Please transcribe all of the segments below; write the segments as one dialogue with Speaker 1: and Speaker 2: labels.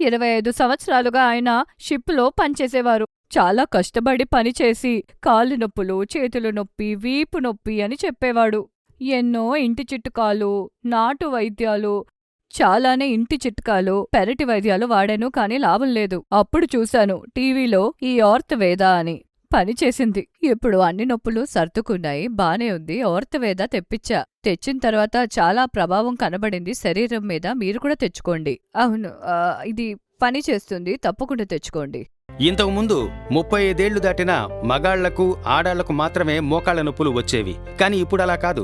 Speaker 1: ఇరవై ఐదు సంవత్సరాలుగా ఆయన షిప్లో పనిచేసేవారు. చాలా కష్టపడి పనిచేసి కాళ్ళు నొప్పులు చేతులు నొప్పి వీపు నొప్పి అని చెప్పేవాడు. ఎన్నో ఇంటి చిట్కాలు నాటు వైద్యాలు చాలానే ఇంటి చిట్కాలు పెరటి వైద్యాలు వాడాను కానీ లాభం లేదు. అప్పుడు చూశాను టీవీలో ఈ ఆర్తవేద అని. పని చేసింది. ఇప్పుడు అన్ని నొప్పులు సర్దుకున్నాయి. బానే ఉంది. ఓర్తవేద తెప్పించా. తెచ్చిన తర్వాత చాలా ప్రభావం కనబడింది. శరీరం మీద మీరు కూడా తెచ్చుకోండి. అవును ఇది పని చేస్తుంది. తప్పకుండా తెచ్చుకోండి.
Speaker 2: ఇంతకు ముందు ముప్పై ఐదేళ్ళు దాటిన మగాళ్ళకు ఆడాళ్ళకు మాత్రమే మోకాళ్ళ నొప్పులు వచ్చేవి. కానీ ఇప్పుడు అలా కాదు.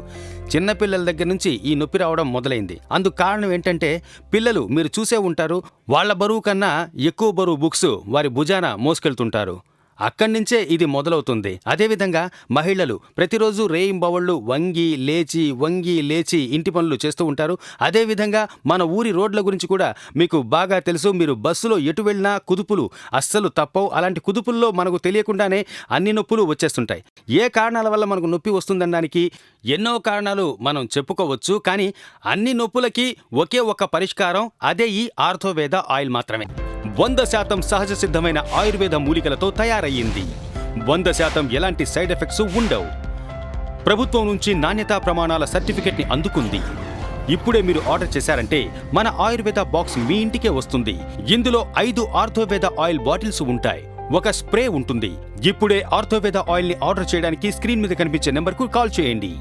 Speaker 2: చిన్నపిల్లల దగ్గర నుంచి ఈ నొప్పి రావడం మొదలైంది. అందుకు కారణం ఏంటంటే పిల్లలు మీరు చూసే ఉంటారు వాళ్ళ బరువు కన్నా ఎక్కువ బరువు బుక్స్ వారి భుజాన మోసుకెళ్తుంటారు. అక్కడి నుంచే ఇది మొదలవుతుంది. అదేవిధంగా మహిళలు ప్రతిరోజు రేయింబవళ్ళు వంగి లేచి వంగి లేచి ఇంటి పనులు చేస్తూ ఉంటారు. అదేవిధంగా మన ఊరి రోడ్ల గురించి కూడా మీకు బాగా తెలుసు. మీరు బస్సులో ఎటు వెళ్ళినా కుదుపులు అస్సలు తప్పవు. అలాంటి కుదుపుల్లో మనకు తెలియకుండానే అన్ని నొప్పులు వచ్చేస్తుంటాయి. ఏ కారణాల వల్ల మనకు నొప్పి వస్తుందనడానికి ఎన్నో కారణాలు మనం చెప్పుకోవచ్చు. కానీ అన్ని నొప్పులకి ఒకే ఒక పరిష్కారం అదే ఈ ఆర్థోవేద ఆయిల్ మాత్రమే. వంద శాతం సహజ సిద్ధమైన ఆయుర్వేద మూలికలతో తయారయ్యింది. వంద శాతం ఎలాంటి సైడ్ ఎఫెక్ట్స్ ఉండవు. ప్రభుత్వం నుంచి నాణ్యతా ప్రమాణాల సర్టిఫికెట్ని అందుకుంది. ఇప్పుడే మీరు ఆర్డర్ చేశారంటే మన ఆయుర్వేద బాక్స్ మీ ఇంటికే వస్తుంది. ఇందులో ఐదు ఆర్థోవేద ఆయిల్ బాటిల్స్ ఉంటాయి. ఒక స్ప్రే ఉంటుంది. ఇప్పుడే ఆర్థోవేద ఆయిల్ని ఆర్డర్ చేయడానికి స్క్రీన్ మీద కనిపించే నెంబర్కు కాల్ చేయండి.